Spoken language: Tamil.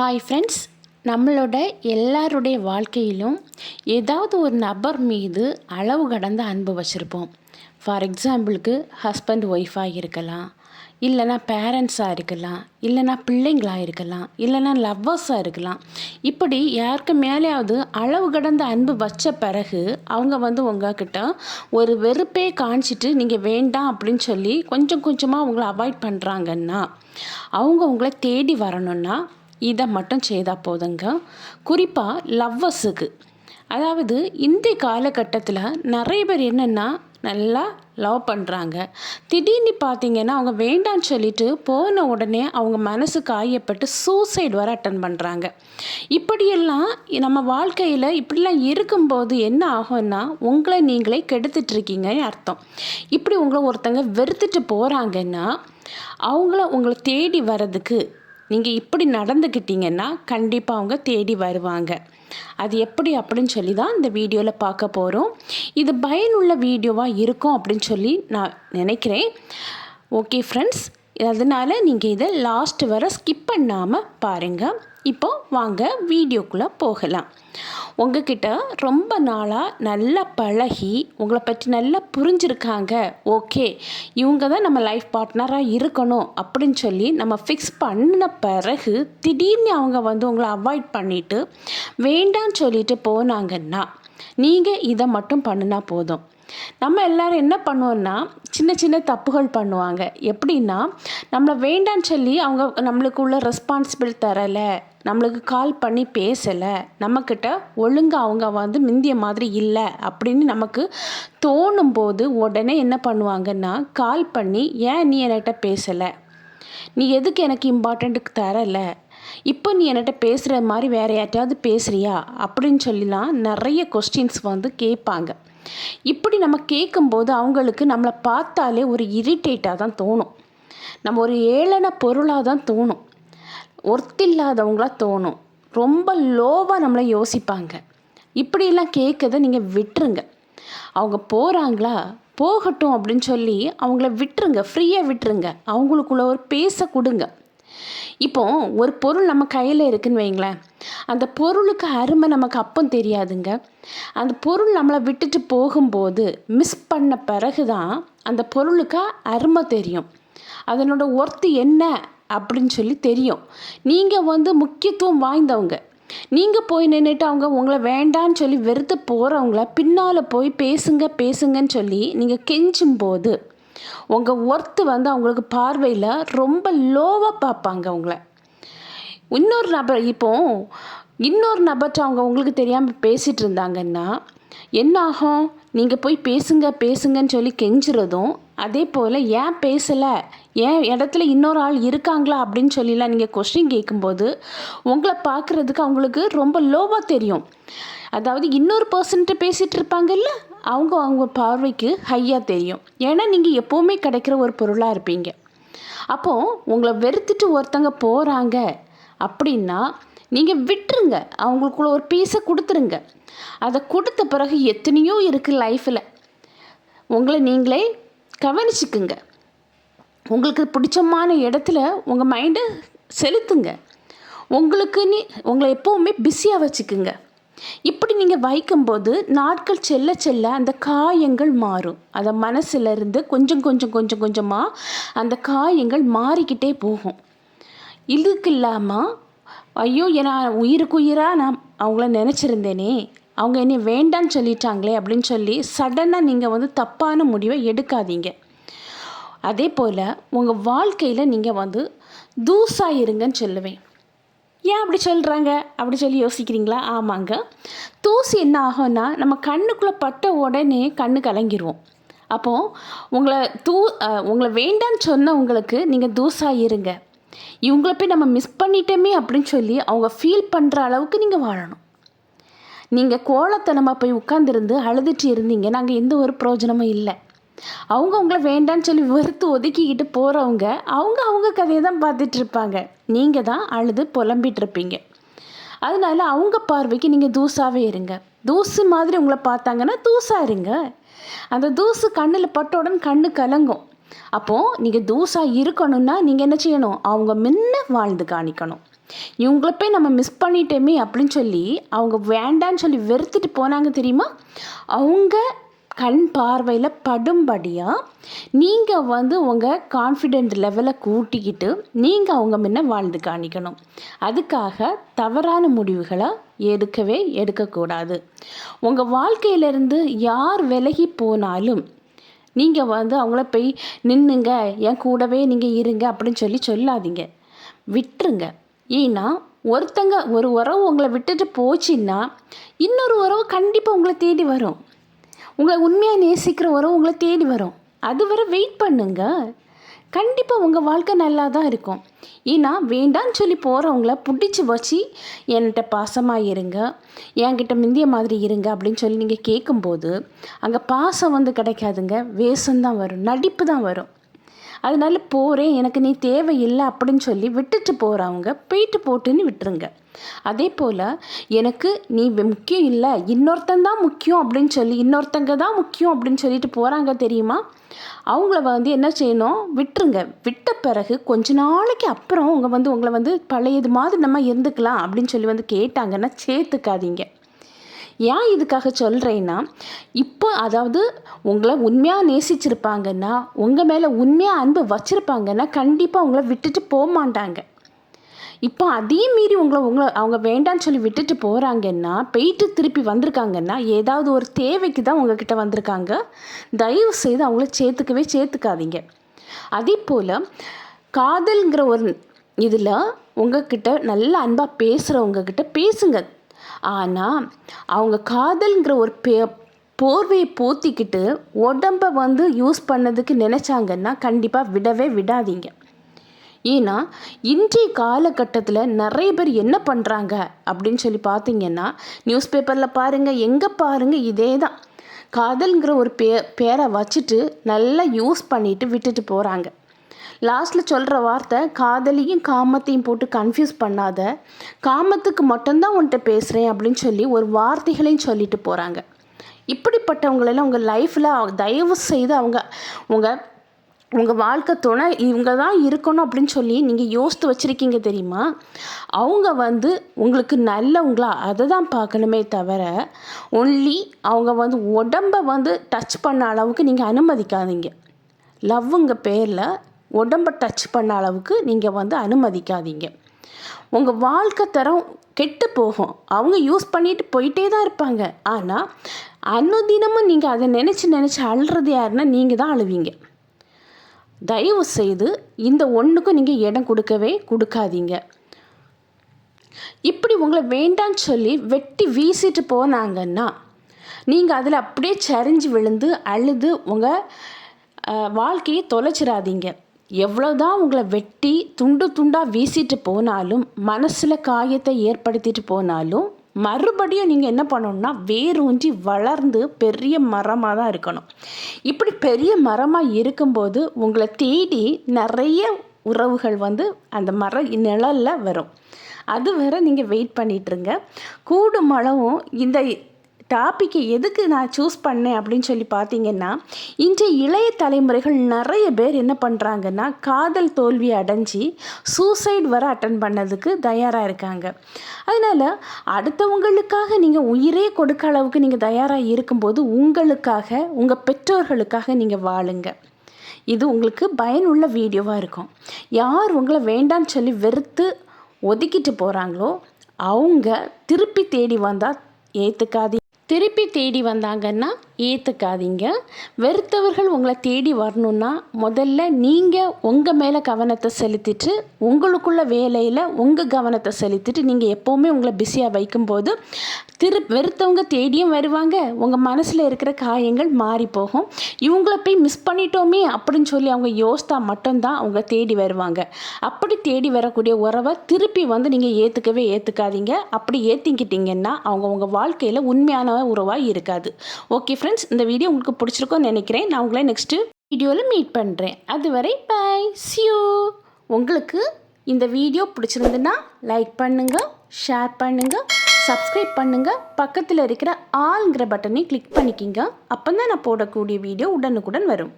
ஹாய் ஃப்ரெண்ட்ஸ் நம்மளோட எல்லாருடைய வாழ்க்கையிலும் ஏதாவது ஒரு நபர் மீது அளவு கடந்த அன்பு வச்சுருப்போம். ஃபார் எக்ஸாம்பிளுக்கு ஹஸ்பண்ட் ஒய்ஃபாக இருக்கலாம். இல்லைனா பேரண்ட்ஸாக இருக்கலாம். இல்லைனா பிள்ளைங்களாக இருக்கலாம். இல்லைனா லவ்வர்ஸாக இருக்கலாம். இப்படி யாருக்கு மேலேயாவது அளவு கடந்த அன்பு வச்ச பிறகு அவங்க வந்து உங்ககிட்ட ஒரு வெறுப்பே காமிச்சிட்டு நீங்கள் வேண்டாம் அப்படின்னு சொல்லி கொஞ்சம் கொஞ்சமாக உங்களை அவாய்ட் பண்ணுறாங்கன்னா அவங்க உங்களை தேடி வரணும்னா இதை மட்டும் செய்தால் போதுங்க. குறிப்பாக லவ்வர்ஸுக்கு அதாவது இந்த காலகட்டத்தில் நிறைய பேர் என்னென்னா நல்லா லவ் பண்ணுறாங்க திடீர்னு பார்த்தீங்கன்னா அவங்க வேண்டான்னு சொல்லிட்டு போன உடனே அவங்க மனசு காயப்பட்டு சூசைட் வர அட்டன் பண்ணுறாங்க இப்படியெல்லாம் நம்ம வாழ்க்கையில் இப்படிலாம் இருக்கும்போது என்ன ஆகும்னா உங்களை நீங்களே கெடுத்துட்ருக்கீங்கன்னு அர்த்தம். இப்படி உங்களை ஒருத்தங்க வெறுத்துட்டு போகிறாங்கன்னா அவங்கள உங்களை தேடி வர்றதுக்கு நீங்கள் இப்படி நடந்துக்கிட்டீங்கன்னா கண்டிப்பாக அவங்க தேடி வருவாங்க. அது எப்படி அப்படின்னு சொல்லி தான் இந்த வீடியோவில் பார்க்க போகிறோம் இது பயனுள்ள வீடியோவாக இருக்கும் அப்படின்னு சொல்லி நான் நினைக்கிறேன். ஓகே ஃப்ரெண்ட்ஸ் அதனால் நீங்கள் இதை லாஸ்ட் வர ஸ்கிப் பண்ணாமல் பாருங்கள் இப்போ வாங்க வீடியோக்குள்ளே போகலாம். உங்ககிட்ட ரொம்ப நாளாக நல்லா பழகி உங்களை பற்றி நல்லா புரிஞ்சிருக்காங்க. ஓகே இவங்க தான் நம்ம லைஃப் பார்ட்னராக இருக்கணும் அப்படின்னு சொல்லி நம்ம ஃபிக்ஸ் பண்ண பிறகு திடீர்னு அவங்க வந்து உங்களை அவாய்ட் பண்ணிவிட்டு வேண்டான்னு சொல்லிட்டு போனாங்கன்னா நீங்கள் இதை மட்டும் பண்ணினா போதும். நம்ம எல்லோரும் என்ன பண்ணுவோம்னா சின்ன சின்ன தப்புகள் பண்ணுவாங்க. எப்படின்னா நம்மளை வேண்டான்னு சொல்லி அவங்க நம்மளுக்கு உள்ள ரெஸ்பான்சிபிள் தரலை நம்மளுக்கு கால் பண்ணி பேசலை நம்மக்கிட்ட ஒழுங்காக அவங்க வந்து முந்திய மாதிரி இல்லை அப்படின்னு நமக்கு தோணும் போது உடனே என்ன பண்ணுவாங்கன்னா கால் பண்ணி ஏன் நீ என்கிட்ட பேசலை? நீ எதுக்கு எனக்கு இம்பார்ட்டண்ட்டுக்கு தரலை? இப்போ நீ என்கிட்ட பேசுகிற மாதிரி வேறு யார்ட்டையாவது பேசுகிறியா அப்படின்னு சொல்லிலாம் நிறைய கொஸ்டின்ஸ் வந்து கேட்பாங்க. இப்படி நம்ம கேட்கும்போது அவங்களுக்கு நம்மளை பார்த்தாலே ஒரு இரிட்டேட்டாக தான் தோணும். நம்ம ஒரு ஏளன பொருளாக தான் தோணும். ஒர்த்தில்லாதவங்களாக தோணும். ரொம்ப லோவாக நம்மளை யோசிப்பாங்க. இப்படியெல்லாம் கேட்கறத நீங்கள் விட்டுருங்க. அவங்க போகிறாங்களா போகட்டும் அப்படின்னு சொல்லி அவங்கள விட்டுருங்க. ஃப்ரீயாக விட்டுருங்க. அவங்களுக்குள்ள ஒரு பேச கொடுங்க. இப்போ ஒரு பொருள் நம்ம கையில் இருக்குன்னு வைங்களேன் அந்த பொருளுக்கு அருமை நமக்கு அப்போ தெரியாதுங்க. அந்த பொருள் நம்மளை விட்டுட்டு போகும்போது மிஸ் பண்ண பிறகு தான் அந்த பொருளுக்கு அருமை தெரியும். அதனோட ஒர்த்து என்ன அப்படின்னு சொல்லி தெரியும். நீங்கள் வந்து முக்கியத்துவம் வாய்ந்தவங்க. நீங்கள் போய் நின்றுட்டு அவங்க உங்களை வேண்டான்னு சொல்லி வெறுத்து போகிறவங்கள பின்னால் போய் பேசுங்க பேசுங்கன்னு சொல்லி நீங்கள் கெஞ்சும் போது உங்கள் ஒர்த்து வந்து அவங்களுக்கு பார்வையில் ரொம்ப லோவாக பார்ப்பாங்க அவங்கள இன்னொரு நபர் இப்போ இன்னொரு நபர்கிட்ட அவங்க உங்களுக்கு தெரியாமல் பேசிகிட்டு இருந்தாங்கன்னா என்ன ஆகும்? நீங்கள் போய் பேசுங்க பேசுங்கன்னு சொல்லி கெஞ்சுறதும் அதே போல் ஏன் பேசலை? ஏன் இடத்துல இன்னொரு ஆள் இருக்காங்களா அப்படின்னு சொல்லிலாம் நீங்கள் கொஸ்டின் கேட்கும்போது உங்களை பார்க்குறதுக்கு அவங்களுக்கு ரொம்ப லோவாக தெரியும். அதாவது இன்னொரு பர்சன்ட்டு பேசிகிட்டு இருப்பாங்கல்ல அவங்க அவங்க பார்வைக்கு ஹையாக தெரியும். ஏன்னா நீங்கள் எப்போவுமே கிடைக்கிற ஒரு பொருளாக இருப்பீங்க. அப்போது உங்களை வெறுத்துட்டு ஒருத்தங்க போகிறாங்க அப்படின்னா நீங்கள் விட்டுருங்க. அவங்களுக்குள்ள ஒரு பீஸை கொடுத்துருங்க. அதை கொடுத்த பிறகு எத்தனையோ இருக்குது லைஃப்பில் உங்களை நீங்களே கவனிச்சுக்குங்க. உங்களுக்கு பிடிச்சமான இடத்துல உங்கள் மைண்டை செலுத்துங்க. உங்களுக்கு நீ உங்களை எப்போவுமே பிஸியாக வச்சுக்குங்க. இப்படி நீங்கள் வைக்கும்போது நாட்கள் செல்ல செல்ல அந்த காயங்கள் மாறும். அதை மனசிலிருந்து கொஞ்சம் கொஞ்சம் கொஞ்சம் கொஞ்சமாக அந்த காயங்கள் மாறிக்கிட்டே போகும். இதுக்கு இல்லாமல் ஐயோ நான் உயிருக்கு உயிராக நான் அவங்கள நினச்சிருந்தேனே. அவங்க என்னை வேண்டான்னு சொல்லிட்டாங்களே அப்படின்னு சொல்லி சடனாக நீங்கள் வந்து தப்பான முடிவை எடுக்காதீங்க. அதே போல் உங்கள் வாழ்க்கையில் நீங்கள் வந்து தூசாக இருங்கன்னு சொல்லுவேன். ஏன் அப்படி சொல்கிறாங்க அப்படி சொல்லி யோசிக்கிறீங்களா? ஆமாங்க. தூசி என்ன ஆகும்னா நம்ம கண்ணுக்குள்ளே பட்ட உடனே கண்ணு கலங்கிடுவோம் அப்போது உங்களை தூ உங்களை வேண்டான்னு சொன்ன உங்களுக்கு நீங்கள் தூசாக இருங்க. இவங்கள போய் நம்ம மிஸ் பண்ணிட்டோமே அப்படின்னு சொல்லி அவங்க ஃபீல் பண்ணுற அளவுக்கு நீங்கள் வாழணும். நீங்கள் கோலத்தனமாக போய் உட்காந்துருந்து அழுதுட்டு இருந்தீங்க. நாங்கள் எந்த ஒரு பிரயோஜனமும் இல்லை. அவங்க உங்களை வேண்டான்னு சொல்லி வெறுத்து ஒதுக்கிக்கிட்டு போகிறவங்க அவங்க அவங்க கதையை தான் பார்த்துட்டு இருப்பாங்க. நீங்கள் தான் அழுது புலம்பிகிட்டு இருப்பீங்க. அதனால அவங்க பார்வைக்கு நீங்கள் தூசாகவே இருங்க. தூசு மாதிரி உங்களை பார்த்தாங்கன்னா தூசாக இருங்க. அந்த தூசு கண்ணில் பட்ட உடனே கண்ணு கலங்கும். அப்போது நீங்கள் தூசாக இருக்கணும்னா நீங்கள் என்ன செய்யணும்? அவங்க முன்ன வாழ்ந்து காணிக்கணும். இவங்கள போய் நம்ம மிஸ் பண்ணிட்டோமே அப்படின்னு சொல்லி அவங்க வேண்டான்னு சொல்லி வெறுத்துட்டு போனாங்க தெரியுமா? அவங்க கண் பார்வையில் படும்படியாக நீங்கள் வந்து உங்கள் கான்ஃபிடென்ட் லெவலை கூட்டிக்கிட்டு நீங்கள் அவங்க முன்ன வாழ்ந்து காணிக்கணும். அதுக்காக தவறான முடிவுகளை எடுக்கவே எடுக்கக்கூடாது. உங்கள் வாழ்க்கையிலேருந்து யார் விலகி போனாலும் நீங்கள் வந்து அவங்கள போய் நின்னுங்க என் கூடவே நீங்கள் இருங்க அப்படின்னு சொல்லி சொல்லாதீங்க. விட்டுருங்க. ஏன்னா ஒருத்தங்க ஒரு உறவு உங்களை விட்டுட்டு போச்சுன்னா இன்னொரு உறவு கண்டிப்பாக உங்களை தேடி வரும். உங்களை உண்மையாக நேசிக்கிற உறவு உங்களை தேடி வரும். அது வரை வெயிட் பண்ணுங்கள் கண்டிப்பாக உங்கள் வாழ்க்கை நல்லா தான் இருக்கும். ஏன்னா வேண்டான்னு சொல்லி போகிறவங்கள பிடிச்சி வச்சு என்கிட்ட பாசமாக இருங்க என்கிட்ட முந்திய மாதிரி இருங்க அப்படின்னு சொல்லி நீங்கள் கேட்கும்போது அங்கே பாசம் வந்து கிடைக்காதுங்க. வேஷம்தான் வரும் நடிப்பு தான் வரும். அதனால போகிறேன் எனக்கு நீ தேவையில்லை அப்படின்னு சொல்லி விட்டுட்டு போகிறவங்க போயிட்டு போட்டுன்னு விட்டுருங்க. அதே போல் எனக்கு நீ முக்கியம் இல்லை இன்னொருத்தன் தான் முக்கியம் அப்படின்னு சொல்லி இன்னொருத்தங்க தான் முக்கியம் அப்படின்னு சொல்லிட்டு போகிறாங்க தெரியுமா? அவங்கள வந்து என்ன செய்யணும்? விட்டுருங்க. விட்ட பிறகு கொஞ்ச நாளைக்கு அப்புறம் அவங்க வந்து உங்களை வந்து பழையது மாதிரி நம்ம இருந்துக்கலாம் அப்படின்னு சொல்லி வந்து கேட்டாங்கன்னா சேர்த்துக்காதீங்க. ஏன் இதுக்காக சொல்கிறேன்னா இப்போ அதாவது உங்களை உண்மையாக நேசிச்சிருப்பாங்கன்னா உங்கள் மேலே உண்மையாக அன்பு வச்சுருப்பாங்கன்னா கண்டிப்பாக உங்களை விட்டுட்டு போக மாட்டாங்க. இப்போ அதையும் மீறி உங்களை உங்களை அவங்க வேண்டான்னு சொல்லி விட்டுட்டு போகிறாங்கன்னா போயிட்டு திருப்பி வந்திருக்காங்கன்னா ஏதாவது ஒரு தேவைக்கு தான் உங்ககிட்ட வந்திருக்காங்க. தயவு செய்து அவங்கள சேர்த்துக்கவே சேர்த்துக்காதீங்க. அதே போல் காதல்ங்கிற ஒரு இதில் உங்ககிட்ட நல்ல அன்பாக பேசுகிறவங்கக்கிட்ட பேசுங்க. ஆனால் அவங்க காதல்ங்கிற ஒரு பே போர்வையை போத்திக்கிட்டு உடம்பை வந்து யூஸ் பண்ணதுக்கு நினச்சாங்கன்னா கண்டிப்பாக விடவே விடாதீங்க. ஏன்னா இன்றைய காலகட்டத்தில் நிறைய பேர் என்ன பண்ணுறாங்க அப்படின்னு சொல்லி பார்த்தீங்கன்னா நியூஸ் பேப்பரில் பாருங்கள் எங்கே பாருங்கள் இதே தான் காதல்ங்கிற ஒரு பே பேரை வச்சுட்டு நல்லா யூஸ் பண்ணிட்டு விட்டுட்டு போகிறாங்க லாஸ்ட்டில் சொல்கிற வார்த்தை காதலியும் காமத்தையும் போட்டு கன்ஃபியூஸ் பண்ணாத காமத்துக்கு மட்டும்தான் உன்கிட்ட பேசுகிறேன் அப்படின்னு சொல்லி ஒரு வார்த்தைகளையும் சொல்லிட்டு போகிறாங்க இப்படிப்பட்டவங்களெல்லாம் உங்கள் லைஃப்பில் தயவு செய்து அவங்க உங்கள் உங்கள் வாழ்க்கை துணை இவங்க தான் இருக்கணும் அப்படின்னு சொல்லி நீங்கள் யோசித்து வச்சுருக்கீங்க தெரியுமா? அவங்க வந்து உங்களுக்கு நல்லவங்களா? அதை தான் பார்க்கணுமே தவிர ஒன்லி அவங்க வந்து உடம்பை வந்து டச் பண்ண அளவுக்கு நீங்கள் அனுமதிக்காதீங்க. லவ்வுங்க பேரில் உடம்பை டச் பண்ண அளவுக்கு நீங்கள் வந்து அனுமதிக்காதீங்க. உங்கள் வாழ்க்கை தரம் கெட்டு போகும். அவங்க யூஸ் பண்ணிட்டு போயிட்டே தான் இருப்பாங்க. ஆனால் அன்னதினமும் நீங்கள் அதை நினச்சி நினச்சி அழுறது யாருன்னா நீங்கள் தான் அழுவீங்க. தயவு செய்து இந்த ஒன்றுக்கும் நீங்கள் இடம் கொடுக்கவே கொடுக்காதீங்க. இப்படி உங்களை வேண்டான்னு சொல்லி வெட்டி வீசிட்டு போனாங்கன்னா நீங்கள் அதில் அப்படியே சரிஞ்சு விழுந்து அழுது உங்கள் வாழ்க்கையை தொலைச்சிடாதீங்க. எவ்வளோதான் உங்களை வெட்டி துண்டு துண்டாக வீசிட்டு போனாலும் மனசில் காயத்தை ஏற்படுத்திட்டு போனாலும் மறுபடியும் நீங்கள் என்ன பண்ணணும்னா வேரூன்றி வளர்ந்து பெரிய மரமாக தான் இருக்கணும். இப்படி பெரிய மரமாக இருக்கும்போது உங்களை தேடி நிறைய உறவுகள் வந்து அந்த மர நிழலில் வரும். அது வரை நீங்கள் வெயிட் பண்ணிகிட்ருங்க கூடும் அளவும் இந்த டாப்பிக்கை எதுக்கு நான் சூஸ் பண்ணேன் அப்படின்னு சொல்லி பார்த்தீங்கன்னா இன்றைய இளைய தலைமுறைகள் நிறைய பேர் என்ன பண்ணுறாங்கன்னா காதல் தோல்வி அடைஞ்சி சூசைட் வர அட்டன் பண்ணதுக்கு தயாராக இருக்காங்க. அதனால் அடுத்தவங்களுக்காக நீங்கள் உயிரே கொடுக்க அளவுக்கு நீங்கள் தயாராக இருக்கும்போது உங்களுக்காக உங்கள் பெற்றோர்களுக்காக நீங்கள் வாழுங்க. இது உங்களுக்கு பயனுள்ள வீடியோவாக இருக்கும். யார் உங்களை வேண்டான்னு சொல்லி வெறுத்து ஒதுக்கிட்டு போகிறாங்களோ அவங்க திருப்பி தேடி வந்தால் ஏற்றுக்காதீங்க திருப்பி தேடி வந்தாங்கன்னா ஏற்றுக்காதீங்க வெறுத்தவர்கள் உங்களை தேடி வரணுன்னா முதல்ல நீங்கள் உங்கள் மேலே கவனத்தை செலுத்திட்டு உங்களுக்குள்ள வேலையில் உங்கள் கவனத்தை செலுத்திட்டு நீங்கள் எப்போவுமே உங்களை பிஸியாக வைக்கும்போது திரு வெறுத்தவங்க தேடியும் வருவாங்க. உங்கள் மனசில் இருக்கிற காயங்கள் மாறி போகும். இவங்கள போய் மிஸ் பண்ணிட்டோமே அப்படின்னு சொல்லி அவங்க யோசித்தா மட்டும்தான் அவங்க தேடி வருவாங்க. அப்படி தேடி வரக்கூடிய உறவை திருப்பி வந்து நீங்கள் ஏற்றுக்கவே ஏற்றுக்காதீங்க அப்படி ஏற்றிக்கிட்டிங்கன்னா அவங்க உங்கள் வாழ்க்கையில் உண்மையான உறவாக இருக்காது. ஓகே ஃப்ரெண்ட்ஸ் இந்த வீடியோ உங்களுக்கு பிடிச்சிருக்கோன்னு நினைக்கிறேன். நான் உங்களை நெக்ஸ்ட்டு வீடியோவில் மீட் பண்ணுறேன் அதுவரை பாய் சியூ உங்களுக்கு இந்த வீடியோ பிடிச்சிருந்துன்னா லைக் பண்ணுங்கள் ஷேர் பண்ணுங்கள் சப்ஸ்கிரைப் பண்ணுங்கள் பக்கத்தில் இருக்கிற ஆல்ங்கிற பட்டனை கிளிக் பண்ணிக்கிங்க. அப்போ தான் நான் போடக்கூடிய வீடியோ உடனுக்குடன் வரும்.